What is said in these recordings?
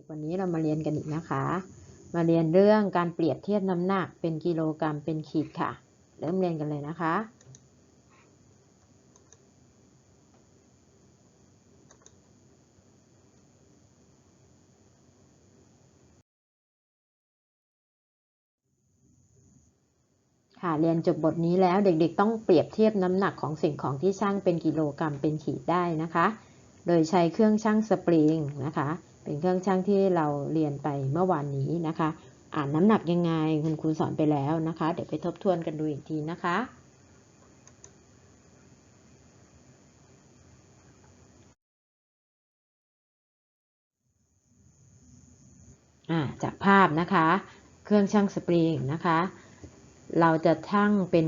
กๆ วันนี้เรามาเรียนกันอีกนะคะ มาเรียนเรื่องการเปรียบเทียบน้ำหนักเป็นกิโลกรัมเป็นขีดค่ะ เริ่มเรียนกันเลยนะคะ ค่ะเรียนจบบทนี้แล้วเด็กๆ ต้องเปรียบเทียบน้ำหนักของสิ่งของที่ชั่งเป็นกิโลกรัมเป็นขีดได้นะคะ โดยใช้เครื่องชั่งสปริงนะคะ เป็นเครื่องชั่งที่เราเรียนไปเมื่อวานนี้นะคะ อ่านน้ำหนักยังไงคุณครูสอนไปแล้วนะคะ เดี๋ยวไปทบทวนกันดูอีกทีนะคะจากภาพนะคะ เครื่องชั่งสปริงนะคะ เราจะชั่งเป็น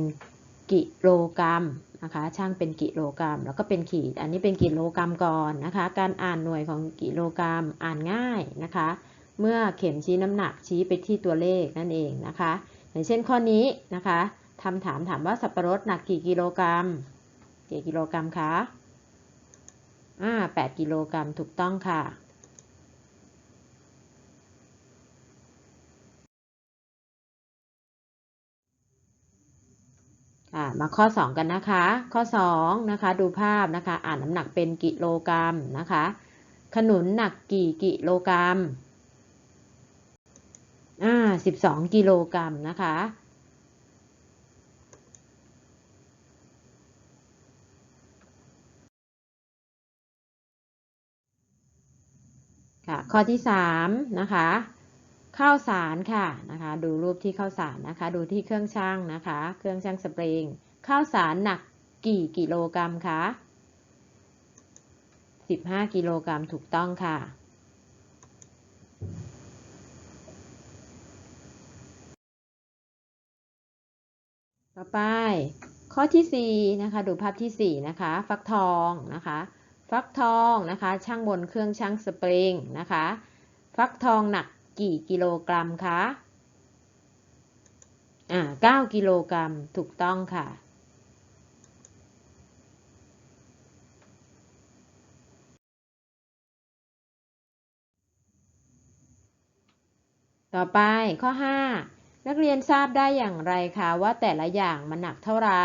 กิโลกรัม นะคะช่างเป็นกิโลกรัม แล้วก็เป็นขีด อันนี้เป็นกิโลกรัมก่อนนะคะ การอ่านหน่วยของกิโลกรัมอ่านง่ายนะคะ เมื่อเข็มชี้น้ำหนักชี้ไปที่ตัวเลขนั่นเองนะคะ อย่างเช่นข้อนี้นะคะทำถามถามว่าสับปะรดหนักกี่กิโลกรัม กี่กิโลกรัมคะอ่าแปดกิโลกรัมถูกต้องค่ะ อ่า มาข้อ 2 กันนะคะ ข้อ 2 นะคะ ดูภาพนะคะ อ่านน้ำหนักเป็นกิโลกรัมนะคะ ขนุนหนักกี่กิโลกรัม อ่า12กิโลกรัมนะคะ ค่ะ ข้อที่3นะคะ ข้าวสารค่ะนะคะ ดูรูปที่ข้าวสารนะคะ ดูที่เครื่องช่างนะคะ เครื่องช่างสปริง ข้าวสารหนักกี่กิโลกรัมคะ15 กิโลกรัมถูกต้องค่ะ ต่อไป ข้อที่4นะคะ ดูภาพที่4นะคะ ฟักทองนะคะ ฟักทองนะคะ ช่างบนเครื่องช่างสปริงนะคะ ฟักทองหนัก กี่กิโลกรัมคะ อ่า 9 กิโลกรัม ถูกต้องค่ะ ต่อไปข้อ 5 นักเรียนทราบได้อย่างไรคะว่าแต่ละอย่างมันหนักเท่าไหร่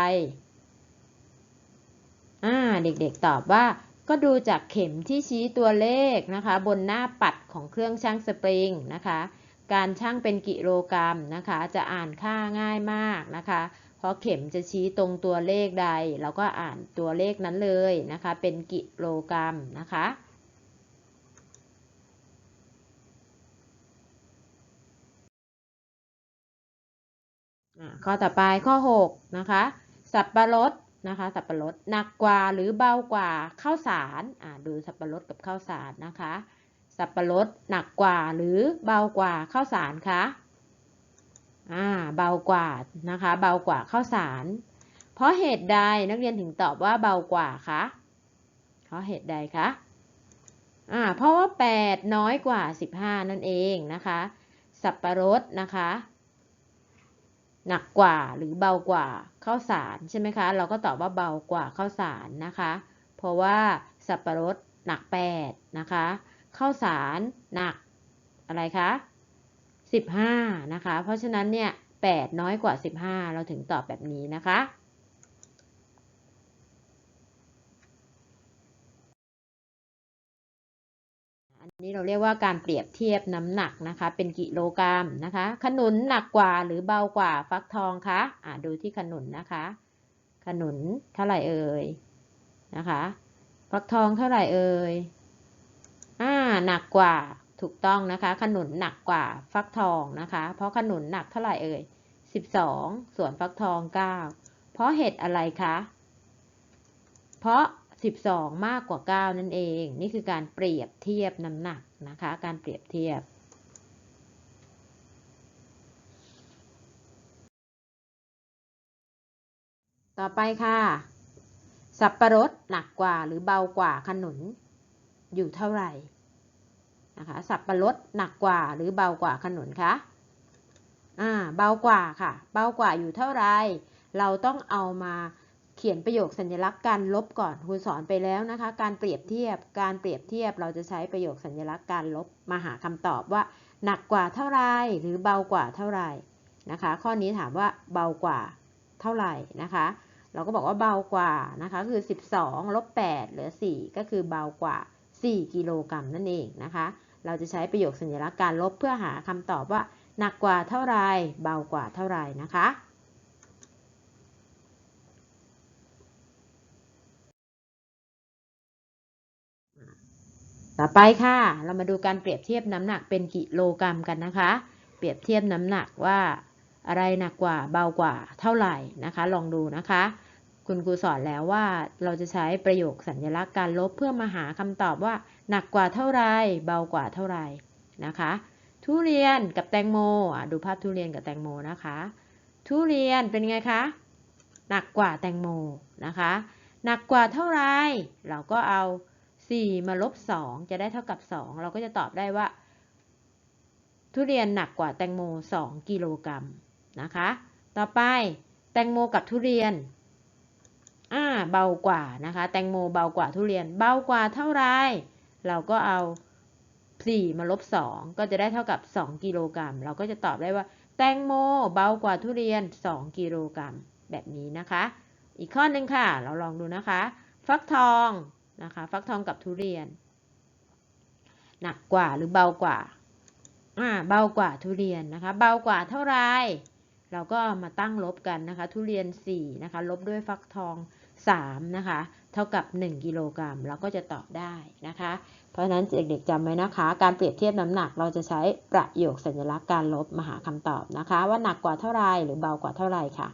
อ่า เด็กๆตอบว่า ก็ดูจากเข็มที่ชี้ตัวเลขนะคะ บนหน้าปัดของเครื่องชั่งสปริงนะคะ การชั่งเป็นกิโลกรัมนะคะ จะอ่านค่าง่ายมากนะคะ เพราะเข็มจะชี้ตรงตัวเลขใด เราก็อ่านตัวเลขนั้นเลยนะคะ เป็นกิโลกรัมนะคะข้อต่อไปข้อ 6 นะคะ สับปะรด นะคะ สับปะรดหนักกว่าหรือเบากว่าข้าวสารอ่าดูสับปะรดกับข้าวสารนะคะ สับปะรดหนักกว่าหรือเบากว่าข้าวสารคะอ่าเบากว่านะคะ เบากว่าข้าวสาร เพราะเหตุใดนักเรียนถึงตอบว่าเบากว่าคะเพราะเหตุใดคะอ่าเพราะว่า 8 น้อยกว่า 15 นั่นเองนะคะ สับปะรดนะคะ หนักกว่าหรือเบากว่าข้าวสารใช่ไหมคะ เราก็ตอบว่าเบากว่าข้าวสารนะคะ เพราะว่าสับปะรดหนัก 8 นะคะ ข้าวสารหนักอะไรคะ 15 นะคะ เพราะฉะนั้นเนี่ย 8 น้อยกว่า 15 เราถึงตอบแบบนี้นะคะอั นนี้เราเรียกว่าการเปรียบเทียบน้ำหนักนะคะ เป็นกิโลกรัมนะคะ ขนุนหนักกว่าหรือเบากว่าฟักทองคะอ่าดูที่ขนุนนะคะ ขนุนเท่าไหร่เอ่ยนะคะ ฟักทองเท่าไหร่เอ่ยอ่าหนักกว่าถูกต้องนะคะ ขนุนหนักกว่าฟักทองนะคะ เพราะขนุนหนักเท่าไหร่เอ่ย12 ส่วนฟักทอง 9 เพราะเหตุอะไรคะ เพราะ 12 มากกว่า 9 นั่นเอง นี่คือการเปรียบเทียบน้ำหนักนะคะ การเปรียบเทียบต่อไปค่ะ สับประรดหนักกว่าหรือเบากว่าขนุนอยู่เท่าไหร่นะคะสับประรดหนักกว่าหรือเบากว่าขนุนคะอ่าเบากว่าค่ะ เบากว่าอยู่เท่าไหร่เราต้องเอามา เขียนประโยคสัญลักษณ์การลบก่อนครูสอนไปแล้วนะคะ การเปรียบเทียบ การเปรียบเทียบเราจะใช้ประโยคสัญลักษณ์การลบมาหาคำตอบว่า หนักกว่าเท่าไรหรือเบากว่าเท่าไรนะคะ ข้อนี้ถามว่าเบากว่าเท่าไหร่นะคะ เราก็บอกว่าเบากว่านะคะคือ 12ลบ8เหลือ 4 ก็คือเบากว่า 4 กิโลกรัมนั่นเองนะคะ เราจะใช้ประโยคสัญลักษณ์การลบเพื่อหาคำตอบว่า หนักกว่าเท่าไรเบากว่าเท่าไรนะคะ ต่อไปค่ะ เรามาดูการเปรียบเทียบน้ำหนักเป็นกิโลกรัมกันนะคะ เปรียบเทียบน้ำหนักว่าอะไรหนักกว่าเบากว่าเท่าไหร่นะคะ ลองดูนะคะ คุณครูสอนแล้วว่าเราจะใช้ประโยคสัญลักษณ์การลบเพื่อมาหาคำตอบว่า หนักกว่าเท่าไรเบากว่าเท่าไหร่นะคะ ทุเรียนกับแตงโมดูภาพทุเรียนกับแตงโมนะคะ ทุเรียนเป็นไงคะหนักกว่าแตงโมนะคะ หนักกว่าเท่าไรเราก็เอา 4 มาลบ 2 จะได้เท่ากับ 2 เราก็จะตอบได้ว่า ทุเรียนหนักกว่าแตงโม 2 กิโลกรัมนะคะ ต่อไปแตงโมกับทุเรียนอ่าเบากว่านะคะ แตงโมเบากว่าทุเรียน เบากว่าเท่าไร เราก็เอา 4 มาลบ 2 ก็จะได้เท่ากับ 2 กิโลกรัม เราก็จะตอบได้ว่า แตงโมเบากว่าทุเรียน 2 กิโลกรัม แบบนี้นะคะ อีกข้อหนึ่งค่ะ เราลองดูนะคะ ฟักทอง นะคะฟักทองกับทุเรียน หนักกว่าหรือเบากว่าอ่าเบากว่าทุเรียนนะคะ เบากว่าเท่าไรเราก็มาตั้งลบกันนะคะ ทุเรียน4นะคะลบด้วยฟักทอง3นะคะเท่ากับ 1 กิโลกรัมเราก็จะตอบได้นะคะ เพราะฉะนั้นเด็กๆจำไว้นะคะ การเปรียบเทียบน้ำหนักเราจะใช้ประโยคสัญลักษณ์การลบมาหาคำตอบนะคะ ว่าหนักกว่าเท่าไรหรือเบากว่าเท่าไรค่ะ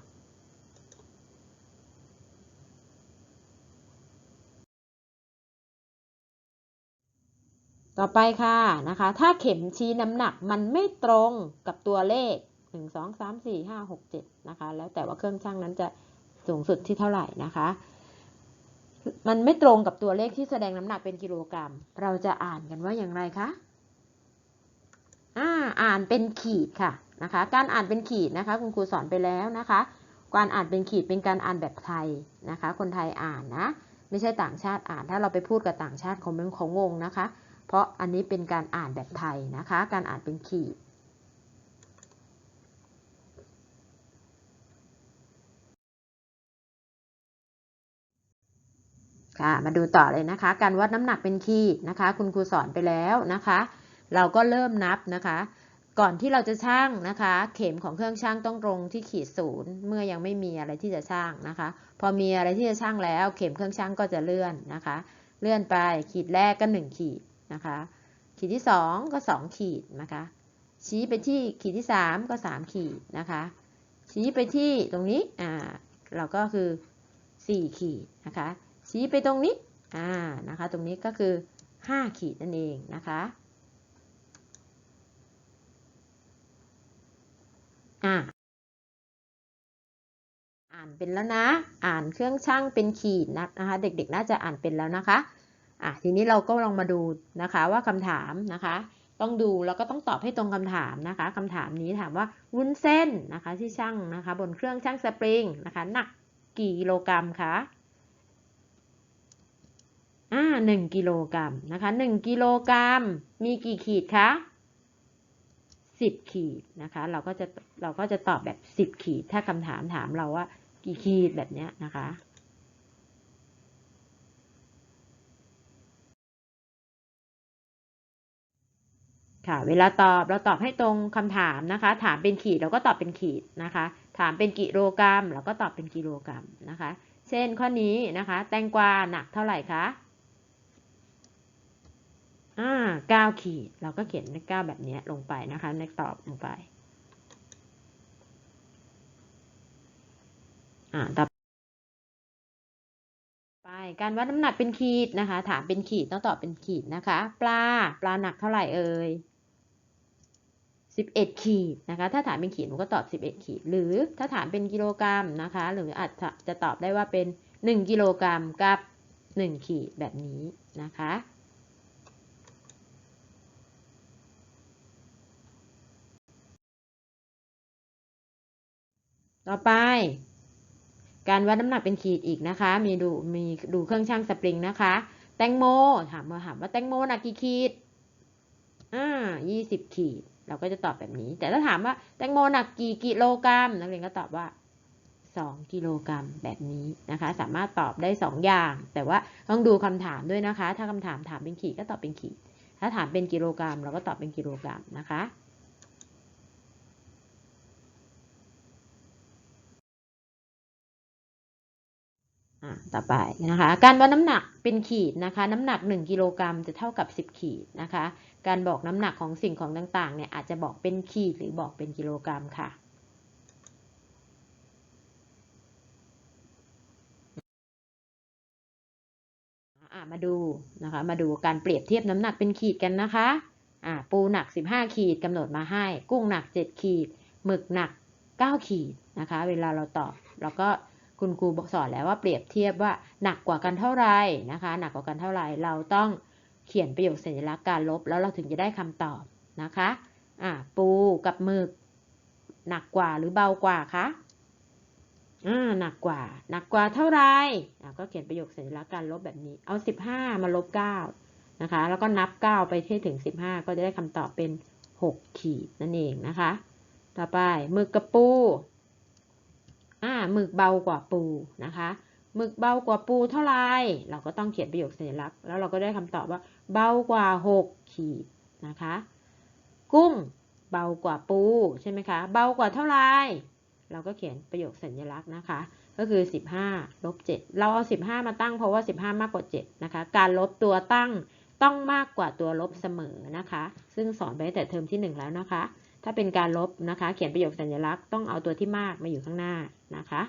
ต่อไปค่ะนะคะ ถ้าเข็มชี้น้ำหนักมันไม่ตรงกับตัวเลข 1 2 3 4 5 6 7 นะคะ แล้วแต่ว่าเครื่องช่างนั้นจะสูงสุดที่เท่าไหร่นะคะ มันไม่ตรงกับตัวเลขที่แสดงน้ำหนักเป็นกิโลกรัม เราจะอ่านกันว่าอย่างไรคะอ่าอ่านเป็นขีดค่ะนะคะ การอ่านเป็นขีดนะคะ คุณครูสอนไปแล้วนะคะ การอ่านเป็นขีดเป็นการอ่านแบบไทยนะคะ คนไทยอ่านนะ ไม่ใช่ต่างชาติอ่าน ถ้าเราไปพูดกับต่างชาติเขาไม่เขางงนะคะ เพราะอันนี้เป็นการอ่านแบบไทยนะคะ การอ่านเป็นขีดค่ะมาดูต่อเลยนะคะ การวัดน้ำหนักเป็นขีดนะคะ คุณครูสอนไปแล้วนะคะ เราก็เริ่มนับนะคะ ก่อนที่เราจะช่างนะคะ เข็มของเครื่องช่างต้องตรงที่ขีดศูนย์เมื่อยังไม่มีอะไรที่จะช่างนะคะ พอมีอะไรที่จะช่างแล้ว เข็มเครื่องช่างก็จะเลื่อนนะคะ เลื่อนไปขีดแรกก็1ขีด นะคะ ขีดที่ 2 ก็ 2 ขีดนะคะ ชี้ไปที่ขีดที่ 3 ก็ 3 ขีดนะคะ ชี้ไปที่ตรงนี้อ่าเราก็คือ 4 ขีดนะคะ ชี้ไปตรงนี้อ่านะคะ ตรงนี้ก็คือ 5 ขีดนั่นเองนะคะอ่าอ่านเป็นแล้วนะ อ่านเครื่องช่างเป็นขีดนะคะ เด็กๆ น่าจะอ่านเป็นแล้วนะคะ อะทีนี้เราก็ลองมาดูนะคะว่าคำถามนะคะ ต้องดูแล้วก็ต้องตอบให้ตรงคำถามนะคะคำถามนี้ถามว่าวุ้นเส้นนะคะที่ช่างนะคะ บนเครื่องช่างสปริงนะคะหนักกี่กิโลกรัมคะอ่าหนึ่งกิโลกรัมนะคะหนึ่งกิโลกรัมมีกี่ขีดคะสิบขีดนะคะ เราก็จะเราก็จะตอบแบบสิบขีด ถ้าคำถามถามเราว่ากี่ขีดแบบเนี้ยนะคะ ค่ะ เวลาตอบเราตอบให้ตรงคำถามนะคะ ถามเป็นขีดเราก็ตอบเป็นขีดนะคะ ถามเป็นกิโลกรัมเราก็ตอบเป็นกิโลกรัมนะคะ เช่นข้อนี้นะคะ แตงกวาหนักเท่าไหร่คะอ่าเก้าขีดเราก็เขียนเลขเก้าแบบนี้ลงไปนะคะในตอบลงไปอ่าต่อไปการวัดน้ำหนักเป็นขีดนะคะ ถามเป็นขีดต้องตอบเป็นขีดนะคะ ปลาปลาหนักเท่าไหร่เอ่ย สิบเอ็ดขีดนะคะ ถ้าถามเป็นขีดมันก็ตอบสิบเอ็ดขีด หรือถ้าถามเป็นกิโลกรัมนะคะ หรืออาจจะตอบได้ว่าเป็นหนึ่งกิโลกรัมกับหนึ่งขีดแบบนี้นะคะ ต่อไป การวัดน้ำหนักเป็นขีดอีกนะคะ มีดูมีดูเครื่องชั่งสปริงนะคะ แตงโมถามมาถามว่าแตงโมหนักกี่ขีด อ่ายี่สิบขีด เราก็จะตอบแบบนี้ แต่ถ้าถามว่าแตงโมหนักกี่กิโลกรัม นักเรียนก็ตอบว่าสองกิโลกรัมแบบนี้นะคะ สามารถตอบได้สองอย่าง แต่ว่าต้องดูคำถามด้วยนะคะ ถ้าคำถามถามเป็นขีดก็ตอบเป็นขีด ถ้าถามเป็นกิโลกรัมเราก็ตอบเป็นกิโลกรัมนะคะ ต่อไปนะคะ การวัดน้ำหนักเป็นขีดนะคะ น้ำหนัก 1 กิโลกรัมจะเท่ากับ 10 ขีดนะคะ การบอกน้ำหนักของสิ่งของต่างๆเนี่ยอาจจะบอกเป็นขีดหรือบอกเป็นกิโลกรัมค่ะมาดูนะคะ มาดูการเปรียบเทียบน้ำหนักเป็นขีดกันนะคะอ่าปูหนัก 15 ขีดกำหนดมาให้ กุ้งหนัก 7 ขีดหมึกหนัก 9 ขีดนะคะ เวลาเราตอบเราก็ คุณครูบอกสอนแล้วว่าเปรียบเทียบว่าหนักกว่ากันเท่าไหร่นะคะ หนักกว่ากันเท่าไหร่เราต้องเขียนประโยคสัญลักษณ์การลบ แล้วเราถึงจะได้คำตอบนะคะอ่าปูกับหมึก หนักกว่าหรือเบากว่าคะอ่าหนักกว่า หนักกว่าเท่าไหร่อ่าก็เขียนประโยคสัญลักษณ์การลบแบบนี้ เอา15มาลบ9นะคะ แล้วก็นับ9ไปที่ถึง15ก็จะได้คำตอบเป็น6ขีดนั่นเองนะคะ ต่อไปหมึกกับปู อ่าหมึกเบากว่าปูนะคะหมึกเบากว่าปูเท่าไรเราก็ต้องเขียนประโยคสัญลักษณ์ แล้วเราก็ได้คำตอบว่า เบากว่า 6 ขีดนะคะ กุ้งเบากว่าปูใช่ไหมคะเบากว่าเท่าไรเราก็เขียนประโยคสัญลักษณ์นะคะ ก็คือ 15ลบ7เราเอา 15 มาตั้งเพราะว่า 15 มากกว่า 7 นะคะ การลบตัวตั้งต้องมากกว่าตัวลบเสมอนะคะ ซึ่งสอนไปแต่เทอมที่ 1 แล้วนะคะ ถ้าเป็นการลบนะคะ เขียนประโยคสัญลักษณ์ต้องเอาตัวที่มากมาอยู่ข้างหน้านะคะ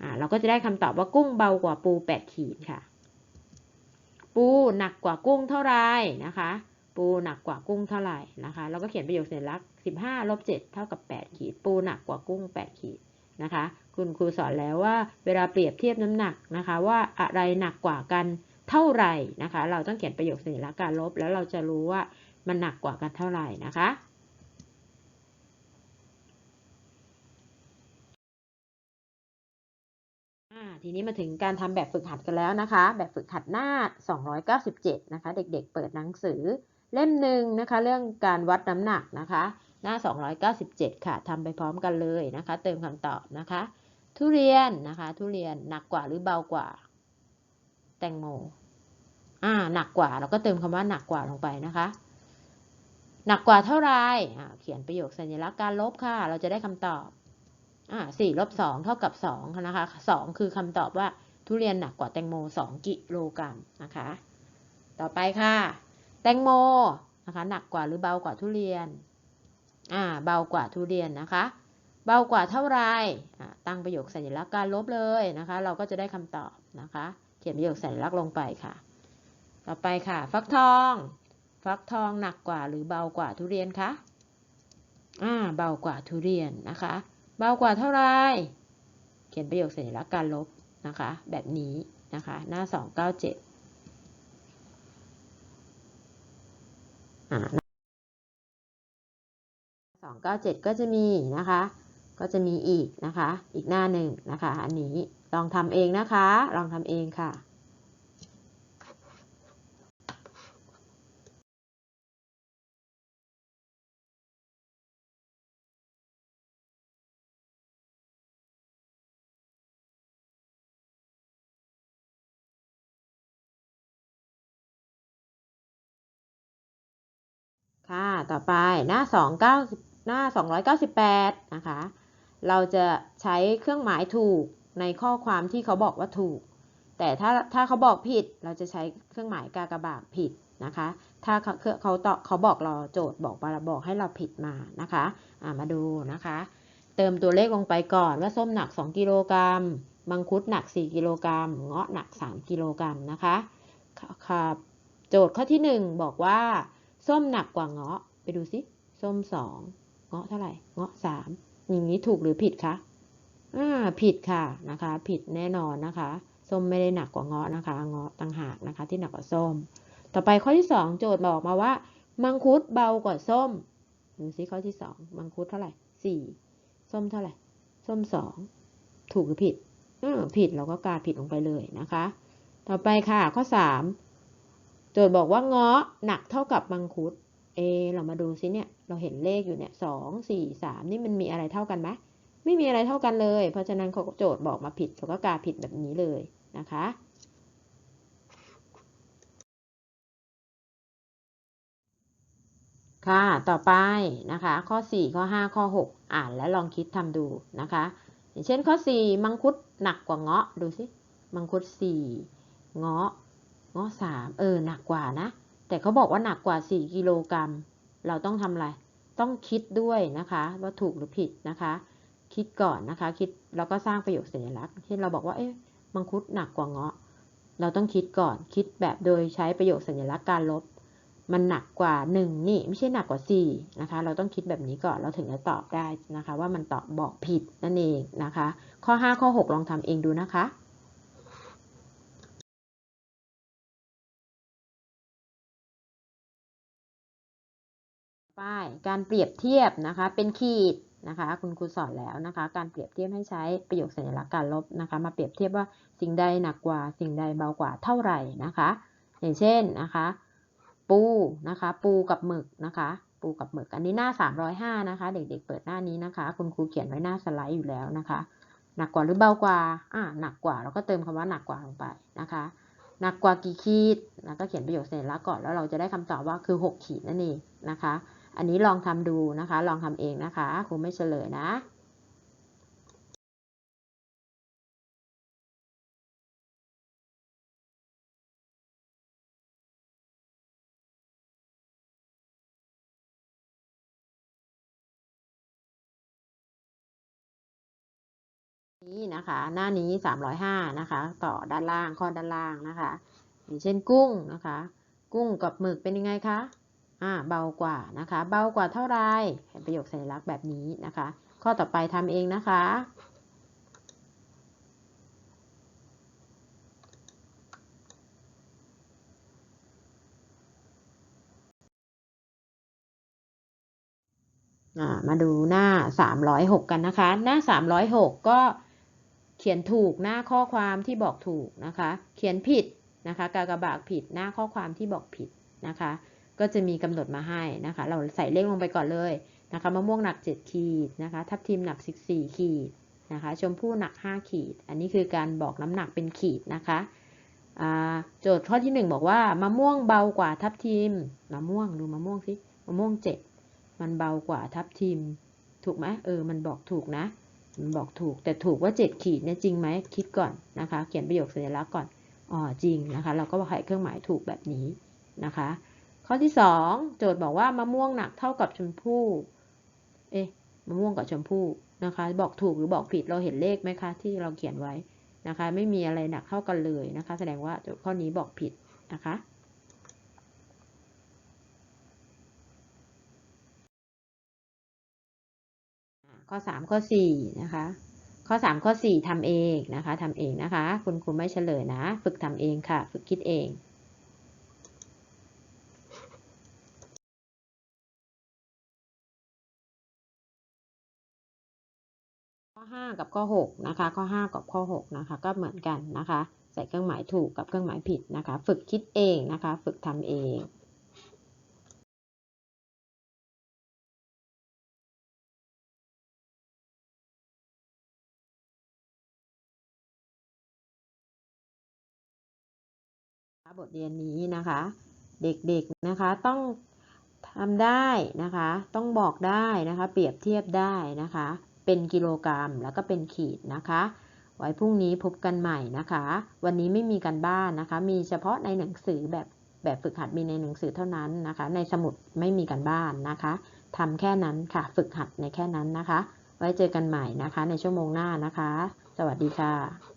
อ่าเราก็จะได้คำตอบว่ากุ้งเบากว่าปู 8 ขีดค่ะ ปูหนักกว่ากุ้งเท่าไหร่นะคะ ปูหนักกว่ากุ้งเท่าไหร่นะคะ เราก็เขียนประโยคสัญลักษณ์15ลบ7เท่ากับ 8 ขีด ปูหนักกว่ากุ้ง 8 ขีดนะคะ คุณครูสอนแล้วว่าเวลาเปรียบเทียบน้ำหนักนะคะ ว่าอะไรหนักกว่ากันเท่าไหร่นะคะ เราต้องเขียนประโยคสัญลักษณ์การลบ แล้วเราจะรู้ว่ามันหนักกว่ากันเท่าไหร่นะคะ อ่า ทีนี้มาถึงการทำแบบฝึกหัดกันแล้วนะคะ แบบฝึกหัดหน้า 297 นะคะ เด็กๆ เปิดหนังสือเล่มหนึ่งนะคะ เรื่องการวัดน้ำหนักนะคะ หน้า 297 ค่ะทำไปพร้อมกันเลยนะคะ เติมคำตอบนะคะ ทุเรียนนะคะ ทุเรียนหนักกว่าหรือเบากว่า แตงโมอ่าหนักกว่าเราก็เติมคำว่าหนักกว่าลงไปนะคะ หนักกว่าเท่าไรเขียนประโยคสัญลักษณ์การลบค่ะ เราจะได้คำตอบ อ่าสี่ลบสองเท่ากับสองนะคะสองคือคำตอบว่าทุเรียนหนักกว่าแตงโมสองกิโลกรัมนะคะ ต่อไปค่ะ แตงโมนะคะ หนักกว่าหรือเบากว่าทุเรียน อ่า เบากว่าทุเรียนนะคะ เบากว่าเท่าไรอ่าตั้งประโยคสัญลักษณ์การลบเลยนะคะ เราก็จะได้คำตอบนะคะ เขียนประโยคสัญลักษณ์ลงไปค่ะ ต่อไปค่ะ ฟักทอง ฟักทองหนักกว่าหรือเบากว่าทุเรียนคะ อ่า เบากว่าทุเรียนนะคะ เบากว่าเท่าไร เขียนประโยคสัญลักษณ์การลบนะคะ แบบนี้นะคะ หน้า 297อ่า297 ก็จะมีนะคะ ก็จะมีอีกนะคะ อีกหน้าหนึ่งนะคะ อันนี้ลองทำเองนะคะ ลองทำเองค่ะ ค่ะ ต่อไปหน้า 290 หน้า 298 นะคะ เราจะใช้เครื่องหมายถูกในข้อความที่เขาบอกว่าถูก แต่ถ้าถ้าเขาบอกผิด เราจะใช้เครื่องหมายกากบาทผิดนะคะ ถ้าเขาเขาตอบเขาบอกเราโจทย์บอกเราบอกให้เราผิดมานะคะะมาดูนะคะ เติมตัวเลขลงไปก่อนว่าส้มหนัก 2 กิโลกรัมมังคุดหนัก 4 กิโลกรัมเงาะหนัก 3 กิโลกรัมนะคะค่ะโจทย์ข้อที่ 1 บอกว่า ส้มหนักกว่าเงาะ ไปดูสิส้มสองเงาะเท่าไหร่เงาะสามอย่างนี้ถูกหรือผิดคะอ่าผิดค่ะนะคะ ผิดแน่นอนนะคะส้มไม่ได้หนักกว่าเงาะนะคะ เงาะต่างหากนะคะ ที่หนักกว่าส้ม ต่อไปข้อที่สองโจทย์บอกมาว่า มังคุดเบากว่าส้มดูสิข้อที่สองมังคุดเท่าไหร่สี่ส้มเท่าไหร่ ส้มสองถูกหรือผิด อืมผิดเราก็กาผิดลงไปเลยนะคะ ต่อไปค่ะข้อสาม โจทย์บอกว่าเงาะหนักเท่ากับมังคุด เอ เรามาดูซิเนี่ย เราเห็นเลขอยู่เนี่ยสองสี่สามนี่มันมีอะไรเท่ากันไหมไม่มีอะไรเท่ากันเลย เพราะฉะนั้นเขาโจทย์บอกมาผิดเราก็กาผิดแบบนี้เลยนะคะค่ะ ต่อไปนะคะ ข้อ 4 ข้อ 5 ข้อ 6 อ่านและลองคิดทำดูนะคะ อย่างเช่นข้อ 4 มังคุดหนักกว่าเงาะ ดูสิ มังคุด 4 เงาะ เงาะ3เออหนักกว่านะ แต่เขาบอกว่าหนักกว่า4กิโลกรัม เราต้องทำอะไร ต้องคิดด้วยนะคะ ว่าถูกหรือผิดนะคะ คิดก่อนนะคะ คิดแล้วก็สร้างประโยคสัญลักษณ์เช่นเราบอกว่าเอ๊ะมังคุดหนักกว่าเงาะ เราต้องคิดก่อนคิดแบบโดยใช้ประโยคสัญลักษณ์การลบ มันหนักกว่า1นี่ไม่ใช่หนักกว่า4นะคะ เราต้องคิดแบบนี้ก่อนเราถึงจะตอบได้นะคะ ว่ามันตอบบอกผิดนั่นเองนะคะ ข้อ5ข้อ6ลองทำเองดูนะคะ ป้ายการเปรียบเทียบนะคะเป็นขีดนะคะคุณครูสอนแล้วนะคะ การเปรียบเทียบให้ใช้ประโยคสัญลักษณ์การลบนะคะ มาเปรียบเทียบว่าสิ่งใดหนักกว่า สิ่งใดเบากว่าเท่าไหร่นะคะ อย่างเช่นนะคะ ปูนะคะ ปูกับหมึกนะคะ ปูกับหมึกอันนี้หน้า 305 นะคะ เด็กๆเปิดหน้านี้นะคะ คุณครูเขียนไว้หน้าสไลด์อยู่แล้วนะคะ หนักกว่าหรือเบากว่าอ่าหนักกว่าเราก็เติมคำว่าหนักกว่าลงไปนะคะหนักกว่ากี่ขีดนะก็เขียนประโยคสัญลักษณ์ก่อนแล้วเราจะได้คำตอบว่าคือ 6 ขีดนั่นเองนะคะ อันนี้ลองทำดูนะคะ ลองทำเองนะคะครูไม่เฉลยนะนี้นะคะหน้านี้ 305 นะคะ ต่อด้านล่างข้อด้านล่างนะคะ อย่างเช่นกุ้งนะคะ กุ้งกับหมึกเป็นยังไงคะ อ่าเบากว่านะคะ เบากว่าเท่าไรเห็นประโยคสัญลักษณ์แบบนี้นะคะ ข้อต่อไปทำเองนะคะ มาดูหน้า 306 กันนะคะ หน้า 306 ก็เขียนถูกหน้าข้อความที่บอกถูกนะคะ เขียนผิดนะคะ กากบาทผิดหน้าข้อความที่บอกผิดนะคะ ก็จะมีกำหนดมาให้นะคะ เราใส่เลขลงไปก่อนเลยนะคะมะม่วงหนัก 7 ขีดนะคะทับทิมหนัก 14 ขีดนะคะชมพู่หนัก 5 ขีด อันนี้คือการบอกน้ำหนักเป็นขีดนะคะโจทย์ข้อที่ 1 บอกว่ามะม่วงเบากว่าทับทิมมะม่วงดูมะม่วงสิมะม่วง 7 มันเบากว่าทับทิม ถูกไหมเออมันบอกถูกนะมันบอกถูกแต่ถูกว่า 7 ขีดเนี่ยจริงไหมคิดก่อนนะคะ เขียนประโยคสัญลักษณ์ก่อนอ๋อจริงนะคะ เราก็ใส่เครื่องหมายถูกแบบนี้นะคะ ข้อที่ 2 โจทย์บอกว่ามะม่วงหนักเท่ากับชมพู่ เอ๊ะมะม่วงกับชมพู่นะคะ บอกถูกหรือบอกผิดเราเห็นเลขไหมคะ ที่เราเขียนไว้นะคะ ไม่มีอะไรหนักเท่ากันเลยนะคะ แสดงว่าโจทย์ข้อนี้บอกผิดนะคะข้อ 3 ข้อ 4 นะคะ ข้อ 3 ข้อ 4ทำเองนะคะทำเองนะคะ คุณครูไม่เฉลยนะ ฝึกทำเองค่ะ ฝึกคิดเอง 5 กับข้อ6นะคะข้อ 5 กับข้อ6นะคะก็เหมือนกันนะคะ ใส่เครื่องหมายถูกกับเครื่องหมายผิดนะคะ ฝึกคิดเองนะคะ ฝึกทำเองบทเรียนนี้นะคะ เด็กๆนะคะต้องทำได้นะคะ ต้องบอกได้นะคะ เปรียบเทียบได้นะคะ เป็นกิโลกรัม แล้วก็เป็นขีดนะคะ ไว้พรุ่งนี้พบกันใหม่นะคะ วันนี้ไม่มีการบ้านนะคะ มีเฉพาะในหนังสือแบบแบบฝึกหัดมีในหนังสือเท่านั้นนะคะ ในสมุดไม่มีการบ้านนะคะทำแค่นั้นค่ะ ฝึกหัดในแค่นั้นนะคะ ไว้เจอกันใหม่นะคะ ในชั่วโมงหน้านะคะ สวัสดีค่ะ